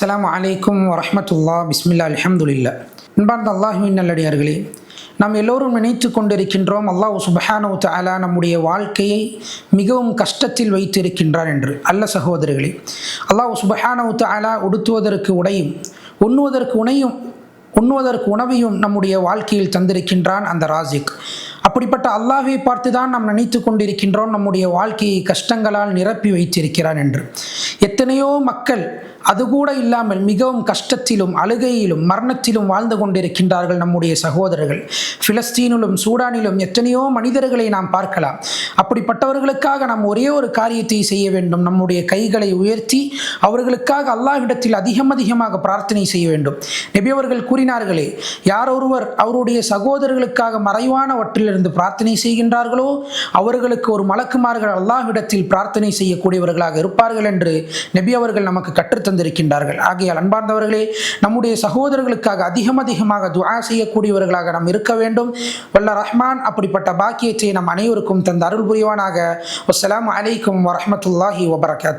அஸ்லாம் அலைக்கும் வரமத்துல்லா பிஸ்மில்லா அலமதுல்லா அன்பார்ந்த அல்லாஹுவின் நல்லடியார்களே நாம் எல்லோரும் நினைத்து கொண்டிருக்கின்றோம் அல்லாஹ் சுபஹானு தாலா நம்முடைய வாழ்க்கையை மிகவும் கஷ்டத்தில் வைத்திருக்கின்றார் என்று. அல்ல சகோதரர்களே அல்லாஹ் சுபஹானு தாலா உடுத்துவதற்கு உடையும் உண்ணுவதற்கு உணையும் உண்ணுவதற்கு உணவையும் நம்முடைய வாழ்க்கையில் தந்திருக்கின்றான் அந்த ராசிக். அப்படிப்பட்ட அல்லாஹை பார்த்து தான் நாம் நினைத்து கொண்டிருக்கின்றோம். நம்முடைய வாழ்க்கையை கஷ்டங்களால் நிரப்பி வைத்திருக்கிறான் என்று. எத்தனையோ மக்கள் அது கூட இல்லாமல் மிகவும் கஷ்டத்திலும் அழுகையிலும் மரணத்திலும் வாழ்ந்து கொண்டிருக்கின்றார்கள் நம்முடைய சகோதரர்கள். பிலஸ்தீனிலும் சூடானிலும் எத்தனையோ மனிதர்களை நாம் பார்க்கலாம். அப்படிப்பட்டவர்களுக்காக நாம் ஒரே ஒரு காரியத்தை செய்ய வேண்டும். நம்முடைய கைகளை உயர்த்தி அவர்களுக்காக அல்லாஹ்விடத்தில் அதிகம் அதிகமாக பிரார்த்தனை செய்ய வேண்டும். நபி அவர்கள் கூறினார்களே யார் ஒருவர் அவருடைய சகோதரர்களுக்காக மறைவானவற்றிலிருந்து பிரார்த்தனை செய்கின்றார்களோ அவர்களுக்கு ஒரு மலக்குமார்கள் அல்லாஹ்விடத்தில் பிரார்த்தனை செய்யக்கூடியவர்களாக இருப்பார்கள் என்று நபி அவர்கள் நமக்கு கற்றுத்தந்திருக்கின்றார்கள் ஆகையால் அன்பார்ந்தவர்களே நம்முடைய சகோதரர்களுக்காக அதிகம் அதிகமாக துவா செய்யக்கூடியவர்களாக நாம் இருக்க வேண்டும். வல்ல ரஹ்மான் அப்படிப்பட்ட பாக்கியத்தை நம் அனைவருக்கும் தந்த அருள் புரிவானாக வஸ்ஸலாமு அலைக்கும் வரஹ்மத்துல்லாஹி வபரகாத்து